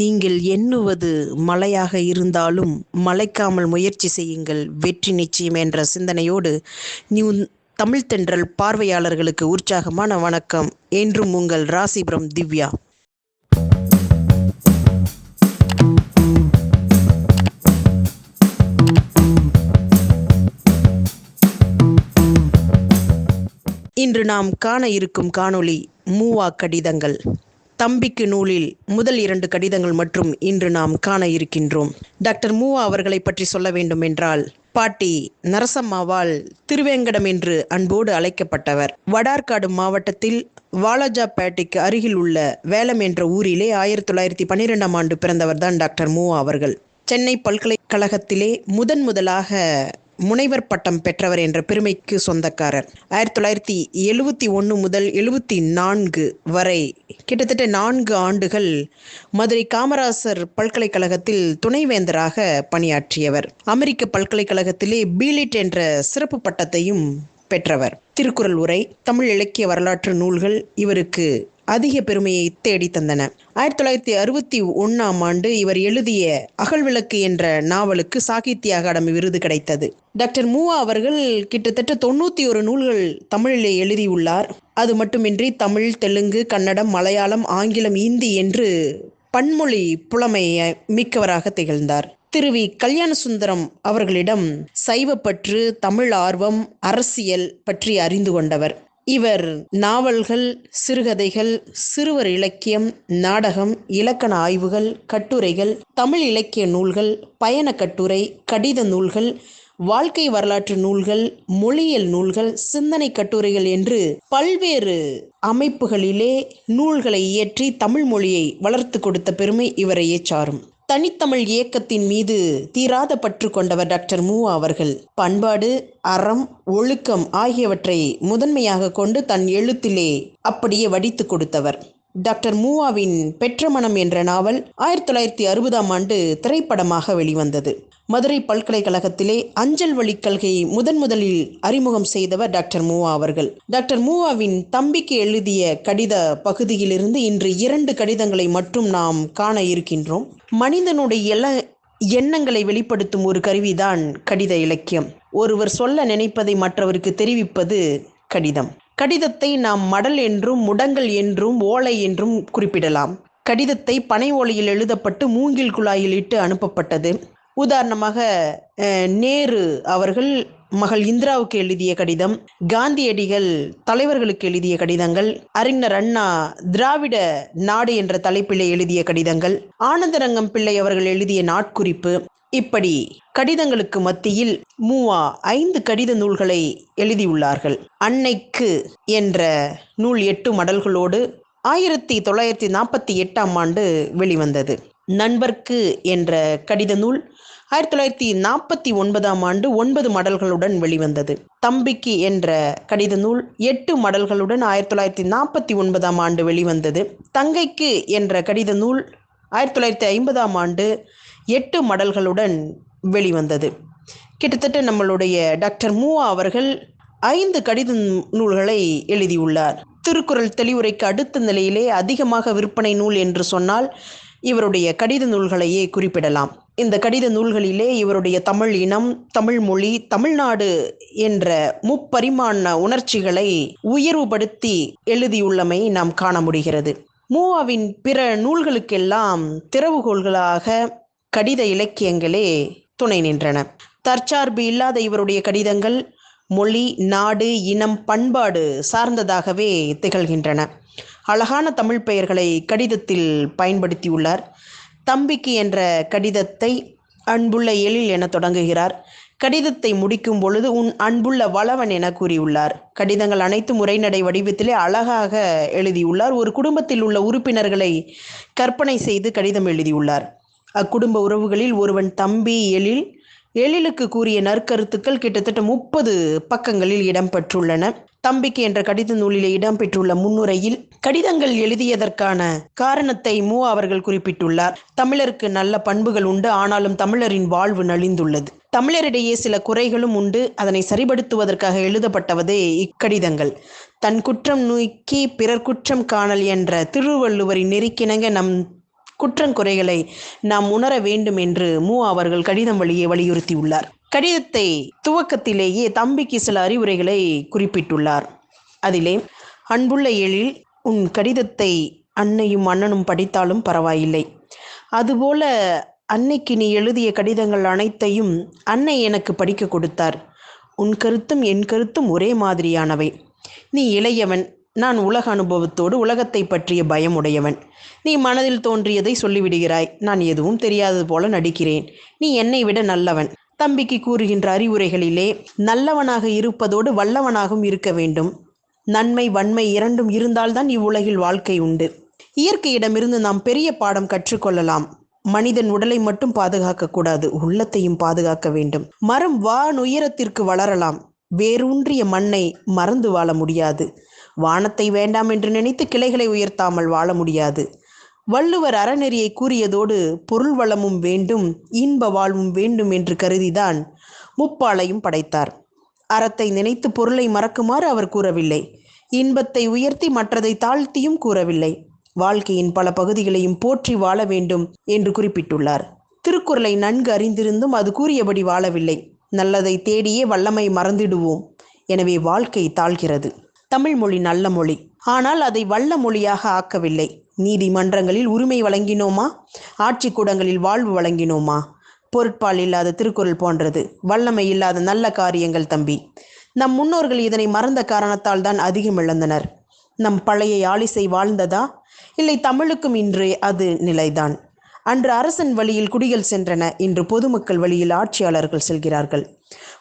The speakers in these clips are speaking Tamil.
நீங்கள் எண்ணுவது மலையாக இருந்தாலும் மலைக்காமல் முயற்சி செய்யுங்கள். வெற்றி நிச்சயம் என்ற சிந்தனையோடு நியூ தமிழ் தென்றல் பார்வையாளர்களுக்கு உற்சாகமான வணக்கம். என்றும் உங்கள் ராசிபுரம் திவ்யா. இன்று நாம் காண இருக்கும் காணொளி மூவா கடிதங்கள் தம்பிக்கு நூலில் முதல் இரண்டு கடிதங்கள் மற்றும் இன்று நாம் காண இருக்கின்றோம். டாக்டர் மூவா அவர்களை பற்றி சொல்ல வேண்டும் என்றால் பாட்டி நரசம்மாவால் திருவேங்கடம் என்று அன்போடு அழைக்கப்பட்டவர். வடார்காடு மாவட்டத்தில் வாலாஜாபேட்டைக்கு அருகில் உள்ள வேலம் என்ற ஊரிலே ஆயிரத்தி தொள்ளாயிரத்தி பன்னிரெண்டாம் ஆண்டு பிறந்தவர் தான் டாக்டர் மூவா அவர்கள். சென்னை பல்கலைக்கழகத்திலே முதன் முதலாக முனைவர் பட்டம் பெற்றவர் என்ற பெருமைக்கு சொந்தக்காரர். ஆயிரத்தி தொள்ளாயிரத்தி எழுவத்தி ஒன்று முதல் எழுவத்தி நான்கு வரை கிட்டத்தட்ட நான்கு ஆண்டுகள் மதுரை காமராசர் பல்கலைக்கழகத்தில் துணைவேந்தராக பணியாற்றியவர். அமெரிக்க பல்கலைக்கழகத்திலே பீலிட் என்ற சிறப்பு பட்டத்தையும் பெற்றவர். திருக்குறள் உரை தமிழ் இலக்கிய வரலாற்று நூல்கள் இவருக்கு அதிக பெருமையை தேடி தந்தன. ஆயிரத்தி தொள்ளாயிரத்தி அறுபத்தி ஒன்னாம் ஆண்டு இவர் எழுதிய அகழ்விளக்கு என்ற நாவலுக்கு சாகித்ய அகாடமி விருது கிடைத்தது. டாக்டர் மூவா அவர்கள் கிட்டத்தட்ட தொண்ணூத்தி ஒரு நூல்கள் தமிழிலே எழுதியுள்ளார். அது மட்டுமின்றி தமிழ் தெலுங்கு கன்னடம் மலையாளம் ஆங்கிலம் இந்தி என்று பன்மொழி புலமையை மிக்கவராக திகழ்ந்தார். திருவி கல்யாண சுந்தரம் அவர்களிடம் சைவப்பற்று தமிழ் ஆர்வம் அரசியல் பற்றி அறிந்து கொண்டவர். இவர் நாவல்கள் சிறுகதைகள் சிறுவர் இலக்கியம் நாடகம் இலக்கண ஆய்வுகள் கட்டுரைகள் தமிழ் இலக்கிய நூல்கள் பயண கட்டுரை கடித நூல்கள் வாழ்க்கை வரலாற்று நூல்கள் மொழியியல் நூல்கள் சிந்தனை கட்டுரைகள் என்று பல்வேறு அமைப்புகளிலே நூல்களை இயற்றி தமிழ் மொழியை வளர்த்து கொடுத்த பெருமை இவரையே சாரும். தனித்தமிழ் இயக்கத்தின் மீது தீராத பற்று கொண்டவர் டாக்டர் மூ அவர்கள். பண்பாடு அறம் ஒழுக்கம் ஆகியவற்றை முதன்மையாக கொண்டு தன் எழுத்திலே அப்படியே வடித்து கொடுத்தவர். டாக்டர் மூவாவின் பெற்ற மனம் என்ற நாவல் ஆயிரத்தி தொள்ளாயிரத்தி அறுபதாம் ஆண்டு திரைப்படமாக வெளிவந்தது. மதுரை பல்கலைக்கழகத்திலே அஞ்சல் வழி கல்கையை முதன் முதலில் அறிமுகம் செய்தவர் டாக்டர் மூவா அவர்கள். டாக்டர் மூவாவின் தம்பிக்கு எழுதிய கடித பகுதியிலிருந்து இன்று இரண்டு கடிதங்களை மட்டும் நாம் காண இருக்கின்றோம். மனிதனுடைய எல்லா எண்ணங்களை வெளிப்படுத்தும் ஒரு கருவிதான் கடித இலக்கியம். ஒருவர் சொல்ல நினைப்பதை மற்றவருக்கு தெரிவிப்பது கடிதம். கடிதத்தை நாம் மடல் என்றும் முடங்கல் என்றும் ஓலை என்றும் குறிப்பிடலாம். கடிதத்தை பனை ஓலையில் எழுதப்பட்டு மூங்கில் குழாயில் இட்டு அனுப்பப்பட்டது. உதாரணமாக நேரு அவர்கள் மகள் இந்திராவுக்கு எழுதிய கடிதம் காந்தியடிகள் தலைவர்களுக்கு எழுதிய கடிதங்கள் அறிஞர் அண்ணா திராவிட நாடு என்ற தலைப்பிலே எழுதிய கடிதங்கள் ஆனந்தரங்கம் பிள்ளை அவர்கள் எழுதிய நாட்குறிப்பு இப்படி கடிதங்களுக்கு மத்தியில் மூவா ஐந்து கடித நூல்களை எழுதியுள்ளார்கள். அன்னைக்கு என்ற நூல் எட்டு மடல்களோடு ஆயிரத்தி தொள்ளாயிரத்தி நாற்பத்தி எட்டாம் ஆண்டு வெளிவந்தது. நண்பர்க்கு என்ற கடித நூல் ஆயிரத்தி தொள்ளாயிரத்தி நாற்பத்தி ஒன்பதாம் ஆண்டு ஒன்பது மடல்களுடன் வெளிவந்தது. தம்பிக்கு என்ற கடித நூல் எட்டு மடல்களுடன் ஆயிரத்தி தொள்ளாயிரத்தி நாற்பத்தி ஒன்பதாம் ஆண்டு வெளிவந்தது. தங்கைக்கு என்ற கடித நூல் ஆயிரத்தி தொள்ளாயிரத்தி ஐம்பதாம் ஆண்டு எட்டு மடல்களுடன் வெளிவந்தது. கிட்டத்தட்ட நம்மளுடைய டாக்டர் மூவா அவர்கள் ஐந்து கடித நூல்களை எழுதியுள்ளார். திருக்குறள் தெளிவுரைக்கு அடுத்த நிலையிலே அதிகமாக விற்பனை நூல் என்று சொன்னால் இவருடைய கடித நூல்களையே குறிப்பிடலாம். இந்த கடித நூல்களிலே இவருடைய தமிழ் இனம் தமிழ் மொழி தமிழ்நாடு என்ற முப்பரிமாண உணர்ச்சிகளை உயர்வுபடுத்தி எழுதியுள்ளமை நாம் காண முடிகிறது. மூவாவின் பிற நூல்களுக்கெல்லாம் திறவுகோள்களாக கடித இலக்கியங்களே துணை நின்றன. தற்சார்பு இல்லாத இவருடைய கடிதங்கள் மொழி நாடு இனம் பண்பாடு சார்ந்ததாகவே திகழ்கின்றன. அழகான தமிழ் பெயர்களை கடிதத்தில் பயன்படுத்தியுள்ளார். தம்பிக்கு என்ற கடிதத்தை அன்புள்ள எழில் என தொடங்குகிறார். கடிதத்தை முடிக்கும் பொழுது உன் அன்புள்ள வளவன் என கூறியுள்ளார். கடிதங்கள் அனைத்து முறைநடை வடிவத்திலே அழகாக எழுதியுள்ளார். ஒரு குடும்பத்தில் உள்ள உறுப்பினர்களை கற்பனை செய்து கடிதம் எழுதியுள்ளார். அக்குடும்ப உறவுகளில் ஒருவன் தம்பி எழில். எழிலுக்கு கூறிய நற்கருத்துக்கள் கிட்டத்தட்ட முப்பது பக்கங்களில் இடம்பெற்றுள்ளன. தம்பிக்கு என்ற கடித நூலிலே இடம்பெற்றுள்ள முன்னுரையில் கடிதங்கள் எழுதியதற்கான காரணத்தை மூ அவர்கள் குறிப்பிட்டுள்ளார். தமிழருக்கு நல்ல பண்புகள் உண்டு ஆனாலும் தமிழரின் வாழ்வு நலிந்துள்ளது. தமிழரிடையே சில குறைகளும் உண்டு அதனை சரிபடுத்துவதற்காக எழுதப்பட்டவதே இக்கடிதங்கள். தன் குற்றம் நோக்கி பிறர் குற்றம் காணல் என்ற திருவள்ளுவரின் நெருக்கிணங்க நம் குற்றங்குறைகளை நாம் உணர வேண்டும் என்று மு அவர்கள் கடிதம் வழியே வலியுறுத்தியுள்ளார். கடிதத்தை துவக்கத்திலேயே தம்பிக்கு சில அறிவுரைகளை குறிப்பிட்டுள்ளார். அதிலே அன்புள்ள எழில் உன் கடிதத்தை அன்னையும் அண்ணனும் படித்தாலும் பரவாயில்லை. அதுபோல அன்னைக்கு நீ எழுதிய கடிதங்கள் அனைத்தையும் அன்னை எனக்கு படிக்க கொடுத்தார். உன் கருத்தும் என் கருத்தும் ஒரே மாதிரியானவை. நீ இளையவன் நான் உலக அனுபவத்தோடு உலகத்தை பற்றிய பயம் உடையவன். நீ மனதில் தோன்றியதை சொல்லிவிடுகிறாய். நான் எதுவும் தெரியாதது போல நடிக்கிறேன். நீ என்னை விட நல்லவன். தம்பிக்கு கூறுகின்ற அறிவுரைகளிலே நல்லவனாக இருப்பதோடு வல்லவனாகவும் இருக்க வேண்டும். நன்மை வன்மை இரண்டும் இருந்தால்தான் இவ்வுலகில் வாழ்க்கை உண்டு. இயற்கையிடமிருந்து நாம் பெரிய பாடம் கற்றுக்கொள்ளலாம். மனிதன் உடலை மட்டும் பாதுகாக்க கூடாது உள்ளத்தையும் பாதுகாக்க வேண்டும். மரம் வான் உயரத்திற்கு வளரலாம். வேரூன்றிய மண்ணை மறந்து வாழ முடியாது. வானத்தை வேண்டாம் என்று நினைத்து கிளைகளை உயர்த்தாமல் வாழ முடியாது. வள்ளுவர் அறநெறியை கூறியதோடு பொருள் வளமும் வேண்டும் இன்ப வாழ்வும் வேண்டும் என்று கருதிதான் முப்பாளையும் படைத்தார். அறத்தை நினைத்து பொருளை மறக்குமாறு அவர் கூறவில்லை. இன்பத்தை உயர்த்தி மற்றதை தாழ்த்தியும் கூறவில்லை. வாழ்க்கையின் பல பகுதிகளையும் போற்றி வாழ வேண்டும் என்று குறிப்பிட்டுள்ளார். திருக்குறளை நன்கு அறிந்திருந்தும் அது கூறியபடி வாழவில்லை. நல்லதை தேடியே வல்லமை மறந்திடுவோம். எனவே வாழ்க்கை தாழ்கிறது. தமிழ் மொழி நல்ல மொழி. ஆனால் அதை வல்ல மொழியாக ஆக்கவில்லை. நீதிமன்றங்களில் உரிமை வழங்கினோமா? ஆட்சி கூடங்களில் வாழ்வு வழங்கினோமா? பொருட்பால் இல்லாத திருக்குறள் போன்றது. வல்லமை இல்லாத நல்ல காரியங்கள் தம்பி. நம் முன்னோர்கள் இதனை மறந்த காரணத்தால் தான் அதிகம் இழந்தனர். நம் பழைய யாழிசை வாழ்ந்ததா? இல்லை தமிழுக்கும் இன்று அது நிலைதான். அன்று அரசன் வழியில் குடிகள் சென்றன. இன்று பொதுமக்கள் வழியில் ஆட்சியாளர்கள் செல்கிறார்கள்.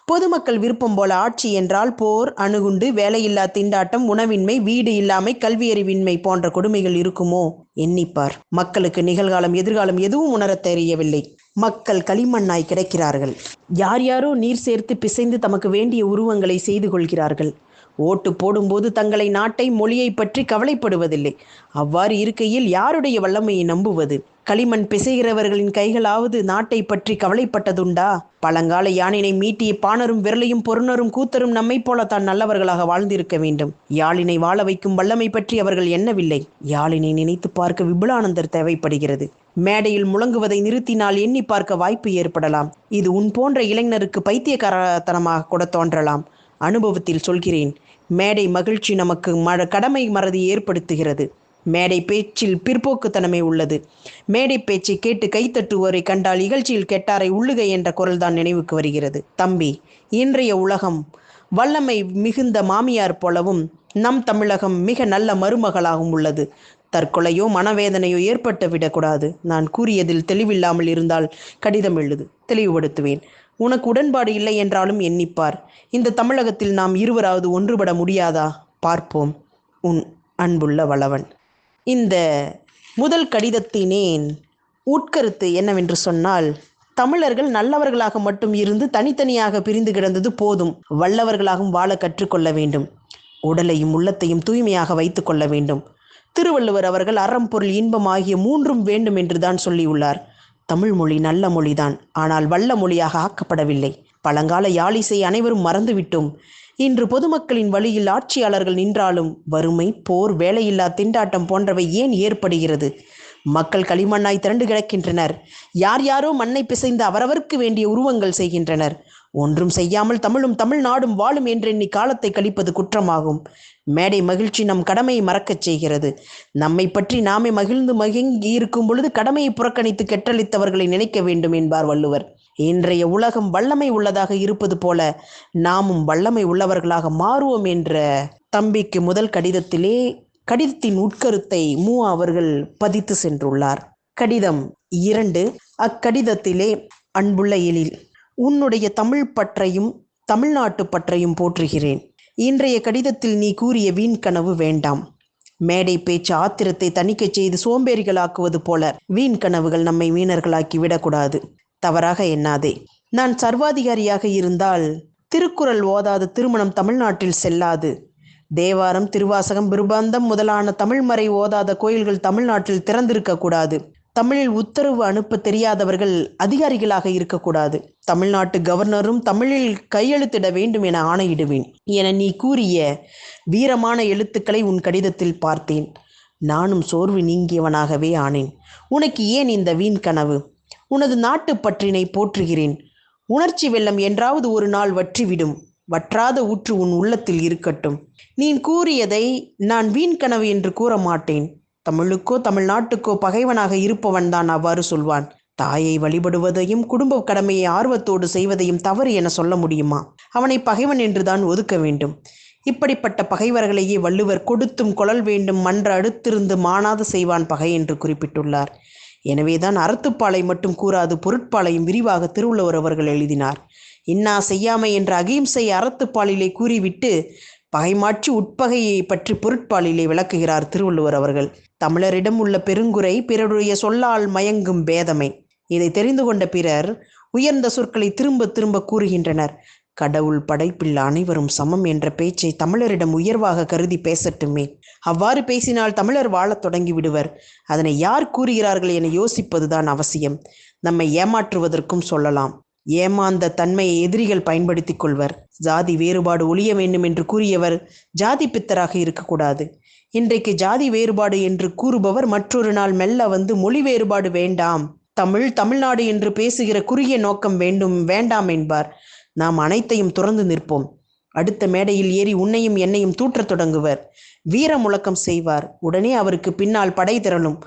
பொதுமக்கள் விருப்பம் போல ஆட்சி என்றால் போர் அணுகுண்டு வேலையில்லா திண்டாட்டம் உணவின்மை வீடு இல்லாமை கல்வியறிவின்மை போன்ற கொடுமைகள் இருக்குமோ? எண்ணிப்பார். மக்களுக்கு நிகழ்காலம் எதிர்காலம் எதுவும் உணரத் தெரியவில்லை. மக்கள் களிமண்ணாய் கிடைக்கிறார்கள். யார் யாரோ நீர் சேர்த்து பிசைந்து தமக்கு வேண்டிய உருவங்களை செய்து கொள்கிறார்கள். ஓட்டு போடும்போது தங்களை நாட்டை மொழியை பற்றி கவலைப்படுவதில்லை. அவ்வாறு இருக்கையில் யாருடைய வல்லமையை நம்புவது? களிமண் பிசைகிறவர்களின் கைகளாவது நாட்டை பற்றி கவலைப்பட்டதுண்டா? பழங்கால யானினை மீட்டிய பாணரும் விரலையும் பொருணரும் கூத்தரும் நம்மை போல தான் நல்லவர்களாக வாழ்ந்திருக்க வேண்டும். யாழினை வாழ வைக்கும் வல்லமை பற்றி அவர்கள் எண்ணவில்லை. யாழினை நினைத்து பார்க்க விபுலானந்தர் தேவைப்படுகிறது. மேடையில் முழங்குவதை நிறுத்தினால் எண்ணி பார்க்க வாய்ப்பு ஏற்படலாம். இது உன் போன்ற இளைஞருக்கு பைத்தியகாரத்தனமாக கூட தோன்றலாம். அனுபவத்தில் சொல்கிறேன் மேடை மகிழ்ச்சி நமக்கு மழ கடமை மறதி ஏற்படுத்துகிறது. மேடை பேச்சில் பிற்போக்குத்தனமே உள்ளது. மேடை பேச்சை கேட்டு கைத்தட்டுவோரை கண்டால் இகழ்ச்சியில் கெட்டாரை உள்ளுகை என்ற குரல்தான் நினைவுக்கு வருகிறது. தம்பி இன்றைய உலகம் வல்லமை மிகுந்த மாமியார் போலவும் நம் தமிழகம் மிக நல்ல மருமகளாகவும் உள்ளது. தற்கொலையோ மனவேதனையோ ஏற்பட்டு விடக்கூடாது. நான் கூறியதில் தெளிவில்லாமல் இருந்தால் கடிதம் எழுது. தெளிவுபடுத்துவேன். உனக்கு உடன்பாடு இல்லை என்றாலும் எண்ணிப்பார். இந்த தமிழகத்தில் நாம் இருவராவது ஒன்றுபட முடியாதா? பார்ப்போம். உன் அன்புள்ள வளவன். இந்த முதல் கடிதத்தினேன் உட்கருத்து என்னவென்று சொன்னால் தமிழர்கள் நல்லவர்களாக மட்டும் இருந்து தனித்தனியாக பிரிந்து கிடந்தது போதும். வல்லவர்களாகவும் வாழ கற்றுக்கொள்ள வேண்டும். உடலையும் உள்ளத்தையும் தூய்மையாக வைத்து கொள்ள வேண்டும். திருவள்ளுவர் அவர்கள் அறம் பொருள் இன்பம் ஆகிய மூன்றும் வேண்டும் என்று தான் சொல்லியுள்ளார். தமிழ் மொழி நல்ல மொழிதான். ஆனால் வல்ல மொழியாக ஆக்கப்படவில்லை. பழங்கால யாழிசை அனைவரும் மறந்துவிட்டோம். இன்று பொதுமக்களின் வழியில் ஆட்சியாளர்கள் நின்றாலும் வறுமை போர் வேலையில்லா திண்டாட்டம் போன்றவை ஏன் ஏற்படுகிறது? மக்கள் களிமண்ணாய் திரண்டு கிடக்கின்றனர். யார் யாரோ மண்ணை பிசைந்து அவரவருக்கு வேண்டிய உருவங்கள் செய்கின்றனர். ஒன்றும் செய்யாமல் தமிழும் தமிழ்நாடும் வாழும் என்றெண்ணி காலத்தை கழிப்பது குற்றமாகும். மேடை மகிழ்ச்சி நம் கடமையை மறக்கச் செய்கிறது. நம்மை பற்றி நாமே மகிழ்ந்து மகிழ்ந்து இருக்கும் பொழுது கடமையை புறக்கணித்து கெட்டளித்தவர்களை நினைக்க வேண்டும் என்பார் வள்ளுவர். இன்றைய உலகம் வல்லமை உள்ளதாக இருப்பது போல நாமும் வல்லமை உள்ளவர்களாக மாறுவோம் என்ற தம்பிக்கு முதல் கடிதத்திலே கடிதத்தின் உட்கருத்தை மூ. அவர்கள் பதித்து சென்றுள்ளார். கடிதம் இரண்டு. அக்கடிதத்திலே அன்புள்ள எழில் உன்னுடைய தமிழ் பற்றையும் தமிழ்நாட்டு பற்றையும் போற்றுகிறேன். இன்றைய கடிதத்தில் நீ கூறிய வீண் கனவு வேண்டாம். மேடை பேச்சு ஆத்திரத்தை தணிக்கச் செய்து சோம்பேறிகளாக்குவது போல வீண் கனவுகள் நம்மை மீனர்களாக்கி விடக்கூடாது. தவறாக எண்ணாதே. நான் சர்வாதிகாரியாக இருந்தால் திருக்குறள் ஓதாத திருமணம் தமிழ்நாட்டில் செல்லாது. தேவாரம் திருவாசகம் பிருபாந்தம் முதலான தமிழ்மறை ஓதாத கோயில்கள் தமிழ்நாட்டில் திறந்திருக்க கூடாது தமிழில் உத்தரவு அனுப்ப தெரியாதவர்கள் அதிகாரிகளாக இருக்கக்கூடாது. தமிழ்நாட்டு கவர்னரும் தமிழில் கையெழுத்திட வேண்டும் என ஆணையிடுவேன். என நீ கூறிய வீரமான எழுத்துக்களை உன் கடிதத்தில் பார்த்தேன். நானும் சோர்வு நீங்கியவனாகவே ஆனேன். உனக்கு ஏன் இந்த வீண் கனவு? உனது நாட்டு பற்றினை போற்றுகிறேன். உணர்ச்சி வெள்ளம் என்றாவது ஒரு நாள் வற்றிவிடும். வற்றாத ஊற்று உன் உள்ளத்தில் இருக்கட்டும். நீ கூறியதை நான் வீண் கனவு என்று கூற மாட்டேன் தமிழுக்கோ தமிழ்நாட்டுக்கோ பகைவனாக இருப்பவன் தான் அவ்வாறு சொல்வான். தாயை வழிபடுவதையும் குடும்ப கடமையை ஆர்வத்தோடு செய்வதையும் தவறு என சொல்ல முடியுமா? அவனை பகைவன் என்றுதான் ஒதுக்க வேண்டும். இப்படிப்பட்ட பகைவர்களையே வள்ளுவர் கொடுத்தும் கொழல் வேண்டும் மன்ற அடுத்திருந்து மானாது செய்வான் பகை என்று குறிப்பிட்டுள்ளார். எனவேதான் அறத்துப்பாலை மட்டும் கூறாது பொருட்பாலையும் விரிவாக திருவள்ளுவர் அவர்கள் எழுதினார். இன்னா செய்யாமை என்ற அகிம்சை அறத்துப்பாலிலே கூறிவிட்டு பகைமாற்றி உட்பகையை பற்றி பொருட்பாலிலே விளக்குகிறார் திருவள்ளுவர் அவர்கள். தமிழரிடம் உள்ள பெருங்குறை பிறருடைய சொல்லால் மயங்கும் பேதமை. இதை தெரிந்து கொண்ட பிறர் உயர்ந்த சொற்களை திரும்ப திரும்ப கூறுகின்றனர். கடவுள் படைப்பில் அனைவரும் சமம் என்ற பேச்சை தமிழரிடம் உயர்வாக கருதி பேசட்டுமே. அவ்வாறு பேசினால் தமிழர் வாழத் தொடங்கி விடுவர். அதனை யார் கூறுகிறார்கள் என யோசிப்பதுதான் அவசியம். நம்மை ஏமாற்றுவதற்கும் சொல்லலாம். ஏமாந்த தன்மையை எதிரிகள் பயன்படுத்திக் கொள்வர். ஜாதி வேறுபாடு ஒழிய வேண்டும் என்று கூறியவர் ஜாதி பித்தராக இருக்கக்கூடாது. இன்றைக்கு ஜாதி வேறுபாடு என்று கூறுபவர் மற்றொரு நாள் மெல்ல வந்து மொழி வேறுபாடு வேண்டாம். தமிழ் தமிழ்நாடு என்று பேசுகிற குறுகிய நோக்கம் வேண்டும் வேண்டாம் என்பார். நாம் அனைத்தையும் துறந்து நிற்போம். அடுத்த மேடையில் ஏறி உன்னையும் என்னையும் தூற்றத் தொடங்குவர். வீர முழக்கம் செய்வார். உடனே அவருக்கு பின்னால் படை திரளும்.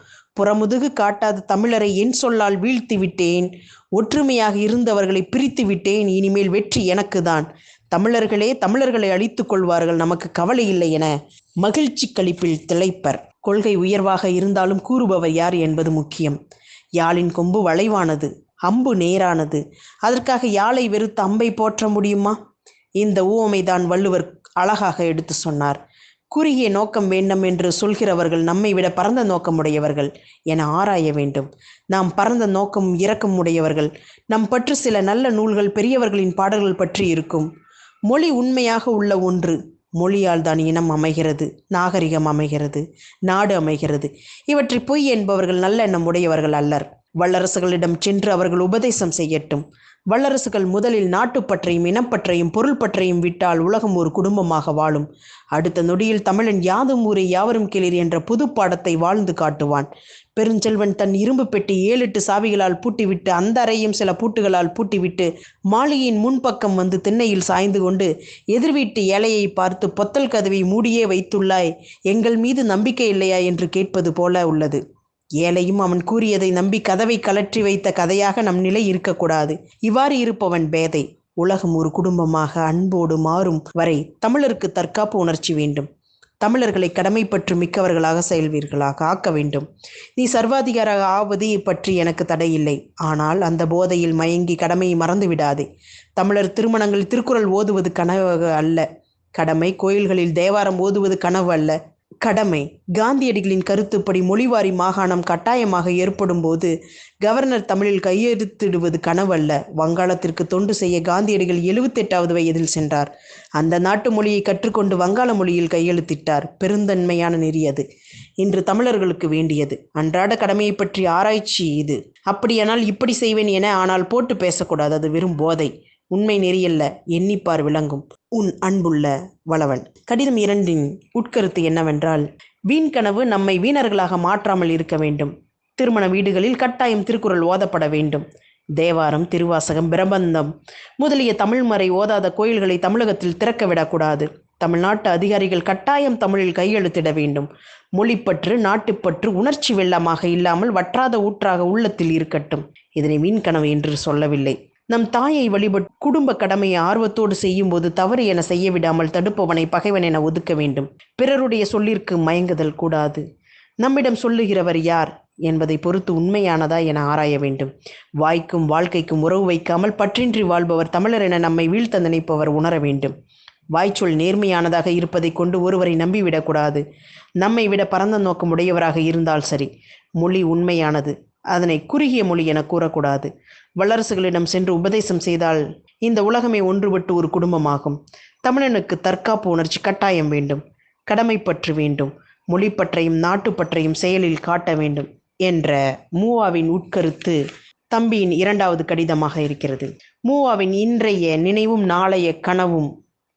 புறமுதுகு காட்டாத தமிழரை என் சொல்லால் வீழ்த்தி விட்டேன். ஒற்றுமையாக இருந்தவர்களை பிரித்து விட்டேன். இனிமேல் வெற்றி எனக்குதான். தமிழர்களே தமிழர்களை அழித்துக் கொள்வார்கள். நமக்கு கவலை இல்லை என மகிழ்ச்சி கழிப்பில் திளைப்பர். கொள்கை உயர்வாக இருந்தாலும் கூறுபவர் யார் என்பது முக்கியம். யாழின் கொம்பு வளைவானது அம்பு நேரானது. அதற்காக யாழை வெறுத்து அம்பை போற்ற முடியுமா? இந்த ஊவமைதான் வள்ளுவர் அழகாக எடுத்து சொன்னார். குறுகிய நோக்கம் வேண்டும் என்று சொல்கிறவர்கள் நம்மை விட பரந்த நோக்கமுடையவர்கள் என ஆராய வேண்டும். நாம் பரந்த நோக்கம் இரக்கம் உடையவர்கள். நம் பற்று சில நல்ல நூல்கள் பெரியவர்களின் பாடல்கள் பற்றி இருக்கும். மொழி உண்மையாக உள்ள ஒன்று. மொழியால் தான் இனம் அமைகிறது நாகரிகம் அமைகிறது நாடு அமைகிறது. இவற்றை பொய் என்பவர்கள் நல்ல எண்ணம் உடையவர்கள் அல்லர். வல்லரசுகளிடம் சென்று அவர்கள் உபதேசம் செய்யட்டும். வல்லரசுகள் முதலில் நாட்டுப்பற்றையும் இனப்பற்றையும் பொருள் பற்றையும் விட்டால் உலகம் ஒரு குடும்பமாக வாழும். அடுத்த நொடியில் தமிழன் யாதும் ஊரை யாவரும் கிளிர் என்ற புது பாடத்தை வாழ்ந்து காட்டுவான். பெருஞ்செல்வன் தன் இரும்பு பெட்டி ஏழெட்டு சாவிகளால் பூட்டிவிட்டு அந்த அறையும் சில பூட்டுகளால் பூட்டிவிட்டு மாளிகையின் முன்பக்கம் வந்து திண்ணையில் சாய்ந்து கொண்டு எதிர்வீட்டு ஏழையை பார்த்து பொத்தல் கதவை மூடியே வைத்துள்ளாய். எங்கள் மீது நம்பிக்கை இல்லையா என்று கேட்பது போல உள்ளது. ஏழையும் அவன் கூறியதை நம்பி கதவை கலற்றி வைத்த கதையாக நம் நிலை இருக்கக்கூடாது. இவ்வாறு இருப்பவன் பேதை. உலகம் ஒரு குடும்பமாக அன்போடு மாறும் வரை தமிழருக்கு தற்காப்பு உணர்ச்சி வேண்டும். தமிழர்களை கடமைப்பற்று மிக்கவர்களாக செயல்வீர்களாக ஆக்க வேண்டும். நீ சர்வாதிகாராக ஆவது பற்றி எனக்கு தடையில்லை ஆனால் அந்த போதையில் மயங்கி கடமையை மறந்து விடாதே. தமிழர் திருமணங்களில் திருக்குறள் ஓதுவது கனவு அல்ல. கடமை கோயில்களில் தேவாரம் ஓதுவது கனவு அல்ல. கடமை. காந்தியடிகளின் கருத்துப்படி மொழிவாரி மாகாணம் கட்டாயமாக ஏற்படும் போது கவர்னர் தமிழில் கையெழுத்திடுவது கனவல்ல. வங்காளத்திற்கு தொண்டு செய்ய காந்தியடிகள் எழுபத்தெட்டாவது வயதில் சென்றார். அந்த நாட்டு மொழியை கற்றுக்கொண்டு வங்காள மொழியில் கையெழுத்திட்டார். பெருந்தன்மையான நெறி அது. இன்று தமிழர்களுக்கு வேண்டியது. அன்றாட கடமையை பற்றி ஆராய்ச்சி இது. அப்படியானால் இப்படி செய்வேன் என ஆனால் போட்டு பேசக்கூடாது. அது வெறும் போதை. உண்மை நெறியல்ல எண்ணிப்பார் விளங்கும். உன் அன்புள்ள வளவன். கடிதம் இரண்டின் உட்கருத்து என்னவென்றால் வீண் கனவு நம்மை வீணர்களாக மாற்றாமல் இருக்க வேண்டும். திருமண வீடுகளில் கட்டாயம் திருக்குறள் ஓதப்பட வேண்டும். தேவாரம் திருவாசகம் பிரபந்தம் முதலிய தமிழ்மறை ஓதாத கோயில்களை தமிழகத்தில் திறக்க விடக்கூடாது தமிழ்நாட்டு அதிகாரிகள் கட்டாயம் தமிழில் கையெழுத்திட வேண்டும். மொழிப்பற்று நாட்டுப்பற்று உணர்ச்சி வெள்ளமாக இல்லாமல் வற்றாத ஊற்றாக உள்ளத்தில் இருக்கட்டும். இதனை வீண்கனவு என்று சொல்லவில்லை. நம் தாயை வழிபட் குடும்ப கடமையை ஆர்வத்தோடு செய்யும்போது தவறு என செய்ய விடாமல் தடுப்பவனை பகைவன் என ஒதுக்க வேண்டும். பிறருடைய சொல்லிற்கு மயங்குதல் கூடாது. நம்மிடம் சொல்லுகிறவர் யார் என்பதை பொறுத்து உண்மையானதா என ஆராய வேண்டும். வாய்க்கும் வாழ்க்கைக்கும் உறவு வைக்காமல் பற்றின்றி வாழ்பவர் தமிழர் என நம்மை வீழ்த்த நினைப்பவர் உணர வேண்டும். வாய்ச்சொல் நேர்மையானதாக இருப்பதை கொண்டு ஒருவரை நம்பிவிடக்கூடாது நம்மை விட பரந்த நோக்கம் உடையவராக இருந்தால் சரி. மொழி உண்மையானது. அதனை குறுகிய மொழி என கூறக்கூடாது. வல்லரசுகளிடம் சென்று உபதேசம் செய்தால் இந்த உலகமே ஒன்றுபட்டு ஒரு குடும்பமாகும். தமிழனுக்கு தற்காப்பு உணர்ச்சி கட்டாயம் வேண்டும். கடமைப்பற்று வேண்டும். மொழிப்பற்றையும் நாட்டுப்பற்றையும் செயலில் காட்ட வேண்டும் என்ற மூவாவின் உட்கருத்து தம்பியின் இரண்டாவது கடிதமாக இருக்கிறது. மூவாவின் இன்றைய நினைவும் நாளைய கனவும்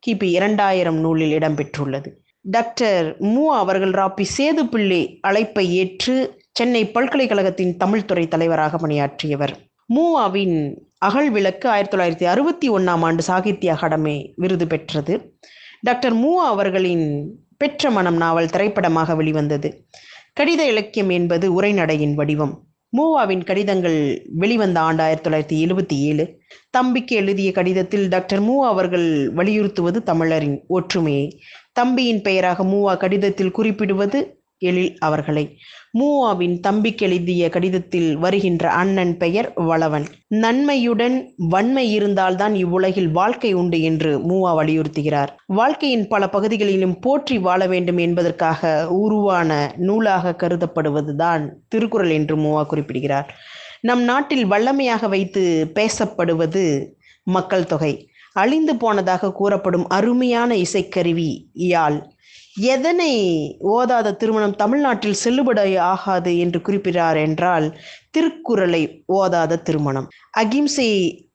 கிபி இரண்டாயிரம் நூலில் இடம்பெற்றுள்ளது. டாக்டர் மூ அவர்கள் ராப்பி சேதுப்பிள்ளை அழைப்பை ஏற்று சென்னை பல்கலைக்கழகத்தின் தமிழ்துறை தலைவராக பணியாற்றியவர். மூவாவின் அகல் விளக்கு ஆயிரத்தி தொள்ளாயிரத்தி அறுபத்தி ஒன்றாம் ஆண்டு சாகித்ய அகாடமி விருது பெற்றது. டாக்டர் மூவா அவர்களின் பெற்ற மனம் நாவல் திரைப்படமாக வெளிவந்தது. கடித இலக்கியம் என்பது உரைநடையின் வடிவம். மூவாவின் கடிதங்கள் வெளிவந்த ஆண்டு ஆயிரத்தி தொள்ளாயிரத்தி எழுபத்தி ஏழு. தம்பிக்கு எழுதிய கடிதத்தில் டாக்டர் மூவா அவர்கள் வலியுறுத்துவது தமிழரின் ஒற்றுமையை. தம்பியின் பெயராக மூவா கடிதத்தில் குறிப்பிடுவது எழில் அவர்களை. மூவாவின் தம்பிக்கு எழுதிய கடிதத்தில் வருகின்ற அண்ணன் பெயர் வளவன். நன்மையுடன் வன்மை இருந்தால்தான் இவ்வுலகில் வாழ்க்கை உண்டு என்று மூவா வலியுறுத்துகிறார். வாழ்க்கையின் பல பகுதிகளிலும் போற்றி வாழ வேண்டும் என்பதற்காக உருவான நூலாக கருதப்படுவதுதான் திருக்குறள் என்று மூவா குறிப்பிடுகிறார். நம் நாட்டில் வல்லமையாக வைத்து பேசப்படுவது மக்கள் தொகை. அழிந்து போனதாக கூறப்படும் அருமையான இசைக்கருவி யாழ் எதனை ஓதாத திருமணம் தமிழ்நாட்டில் செல்லுபடி ஆகாது என்று குறிப்பிடார் என்றால் திருக்குறளை ஓதாத திருமணம். அகிம்சை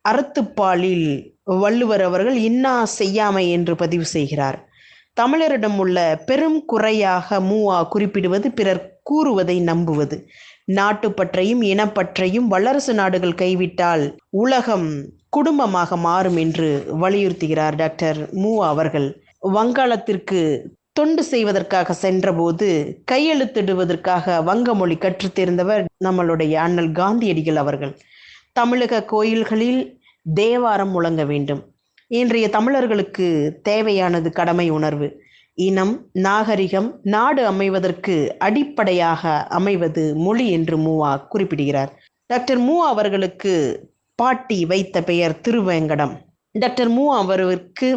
அறத்துப்பாலில் வள்ளுவர் அவர்கள் இன்னா செய்யாமை என்று பதிவு செய்கிறார். தமிழரிடம் உள்ள பெரும் குறையாக மூவா குறிப்பிடுவது பிறர் கூறுவதை நம்புவது. நாட்டுப்பற்றையும் இனப்பற்றையும் வல்லரசு நாடுகள் கைவிட்டால் உலகம் குடும்பமாக மாறும் என்று வலியுறுத்துகிறார் டாக்டர் மூவா அவர்கள். வங்காளத்திற்கு தொண்டு செய்வதற்காக சென்றபோது கையெழுத்திடுவதற்காக வங்க மொழி கற்றுத்தேர்ந்தவர் நம்மளுடைய அண்ணல் காந்தியடிகள் அவர்கள். தமிழக கோயில்களில் தேவாரம் முழங்க வேண்டும். இன்றைய தமிழர்களுக்கு தேவையானது கடமை உணர்வு. இனம் நாகரிகம் நாடு அமைவதற்கு அடிப்படையாக அமைவது மொழி என்று மூவா குறிப்பிடுகிறார். டாக்டர் மூவா அவர்களுக்கு பாட்டி வைத்த பெயர் திருவேங்கடம். டாக்டர் மூ அவருக்கு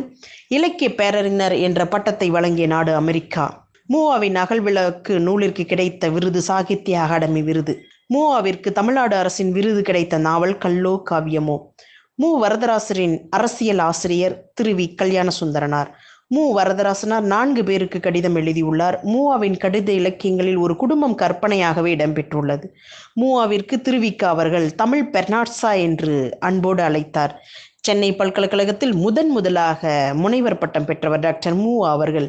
இலக்கிய பேரறிஞர் என்ற பட்டத்தை வழங்கிய நாடு அமெரிக்கா. மூவாவின் அகல்விளக்கு நூலிற்கு கிடைத்த விருது சாகித்ய அகாடமி விருது. மூவாவிற்கு தமிழ்நாடு அரசின் விருது கிடைத்த நாவல் கல்லோ காவியமோ. மு வரதராசரின் அரசியல் ஆசிரியர் திரு வி. கல்யாண சுந்தரனார் மு வரதராசனார் நான்கு பேருக்கு கடிதம் எழுதியுள்ளார். மூவாவின் கடித இலக்கியங்களில் ஒரு குடும்பம் கற்பனையாகவே இடம்பெற்றுள்ளது. மூவாவிற்கு திருவிக்கா அவர்கள் தமிழ் பெர்னாட்ஸா என்று அன்போடு அழைத்தார். சென்னை பல்கலைக்கழகத்தில் முதன் முதலாக முனைவர் பட்டம் பெற்றவர் டாக்டர் மு அவர்கள்.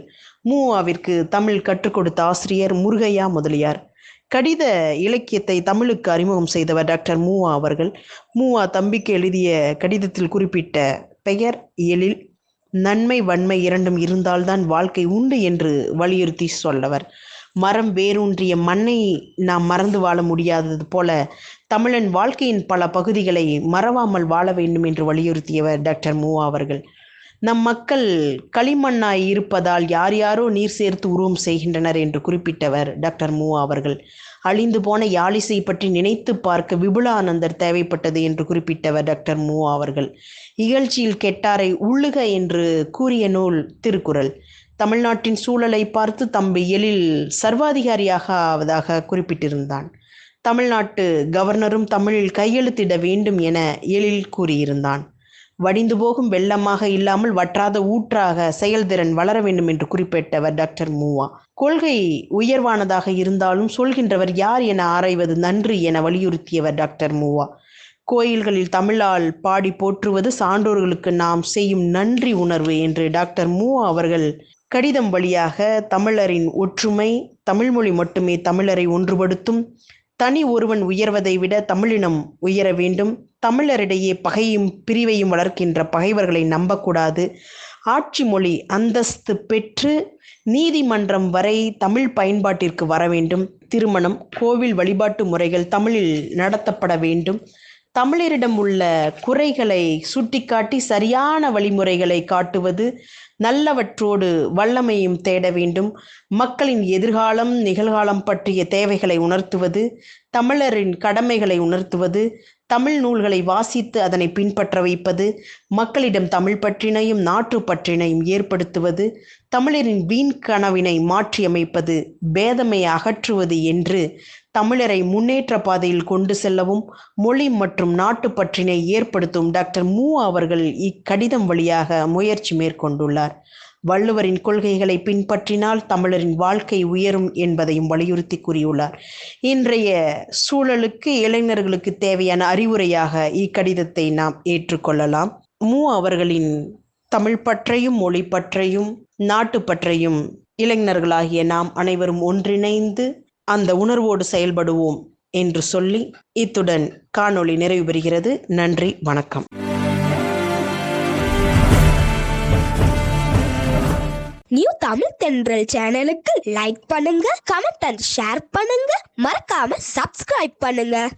மூவாவிற்கு தமிழ் கற்றுக் கொடுத்த ஆசிரியர் முருகையா முதலியார். கடித இலக்கியத்தை தமிழுக்கு அறிமுகம் செய்தவர் டாக்டர் மூவா அவர்கள். மூவா தம்பிக்கு எழுதிய கடிதத்தில் குறிப்பிட்ட பெயர் எழில் நன்மை வன்மை இரண்டும் இருந்தால்தான் வாழ்க்கை உண்டு என்று வலியுறுத்தி சொல்லவர். மரம் வேரூன்றிய மண்ணை நாம் மறந்து வாழ முடியாதது போல தமிழன் வாழ்க்கையின் பல பகுதிகளை மறவாமல் வாழ வேண்டும் என்று வலியுறுத்தியவர் டாக்டர் மூவா அவர்கள். நம் மக்கள் களிமண்ணாய் இருப்பதால் யார் யாரோ நீர் சேர்த்து உருவம் செய்கின்றனர் என்று குறிப்பிட்டவர் டாக்டர் மூவா அவர்கள். அழிந்து போன யாழிசை பற்றி நினைத்து பார்க்க விபுலானந்தர் தேவைப்பட்டது என்று குறிப்பிட்டவர் டாக்டர் மூவா அவர்கள். இகழ்ச்சியில் கெட்டாரை உள்ளுக என்று கூறிய நூல் திருக்குறள். தமிழ்நாட்டின் சூழலை பார்த்து தம்பி எழில் சர்வாதிகாரியாக ஆவதாக குறிப்பிட்டிருந்தான். தமிழ்நாட்டு கவர்னரும் தமிழில் கையெழுத்திட வேண்டும் என எழில் கூறியிருந்தான். வடிந்து போகும் வெள்ளமாக இல்லாமல் வற்றாத ஊற்றாக செயல்திறன் வளர வேண்டும் என்று குறிப்பிட்டவர் டாக்டர் மூவா. கொள்கை உயர்வானதாக இருந்தாலும் சொல்கின்றவர் யார் என ஆராய்வது நன்று என வலியுறுத்தியவர் டாக்டர் மூவா. கோயில்களில் தமிழால் பாடி போற்றுவது சான்றோர்களுக்கு நாம் செய்யும் நன்றி உணர்வு என்று டாக்டர் மூ அவர்கள் கடிதம் வழியாக தமிழரின் ஒற்றுமை தமிழ்மொழி மட்டுமே தமிழரை ஒன்றுபடுத்தும். தனி ஒருவன் உயர்வதை விட தமிழினம் உயர வேண்டும். தமிழரிடையே பகையும் பிரிவையும் வளர்க்கின்ற பகைவர்களை நம்பக்கூடாது. ஆட்சி மொழி அந்தஸ்து பெற்று நீதிமன்றம் வரை தமிழ் பயன்பாட்டிற்கு வர வேண்டும். திருமணம் கோவில் வழிபாட்டு முறைகள் தமிழில் நடத்தப்பட வேண்டும். தமிழரிடம் உள்ள குறைகளை சுட்டிக்காட்டி சரியான வழிமுறைகளை காட்டுவது நல்லவற்றோடு வல்லமையும் தேட வேண்டும். மக்களின் எதிர்காலம் நிகழ்காலம் பற்றிய தேவைகளை உணர்த்துவது தமிழரின் கடமைகளை உணர்த்துவது தமிழ் நூல்களை வாசித்து அதனை பின்பற்ற வைப்பது மக்களிடம் தமிழ் பற்றினையும் நாட்டு பற்றினையும் ஏற்படுத்துவது தமிழரின் வீண் கனவினை மாற்றியமைப்பது பேதமை அகற்றுவது என்று தமிழரை முன்னேற்ற பாதையில் கொண்டு செல்லவும் மொழி மற்றும் நாட்டுப்பற்றினை ஏற்படுத்தும் டாக்டர் மு அவர்கள் இக்கடிதம் வழியாக முயற்சி மேற்கொண்டுள்ளார். வள்ளுவரின் கொள்கைகளை பின்பற்றினால் தமிழரின் வாழ்க்கை உயரும் என்பதையும் வலியுறுத்தி கூறியுள்ளார். இன்றைய சூழலுக்கு இளைஞர்களுக்கு தேவையான அறிவுரையாக இக்கடிதத்தை நாம் ஏற்றுக்கொள்ளலாம். மு அவர்களின் தமிழ் பற்றையும் மொழி பற்றையும் நாட்டுப்பற்றையும் இளைஞர்களாகிய நாம் அனைவரும் ஒன்றிணைந்து அந்த உணர்வோடு செயல்படுவோம் என்று சொல்லி இத்துடன் காணொளி நிறைவு பெறுகிறது. நன்றி வணக்கம். நியூ தமிழ் தென்றல் சேனலுக்கு லைக் பண்ணுங்க கமெண்ட் அண்ட் ஷேர் பண்ணுங்க. மறக்காம சப்ஸ்கிரைப் பண்ணுங்க.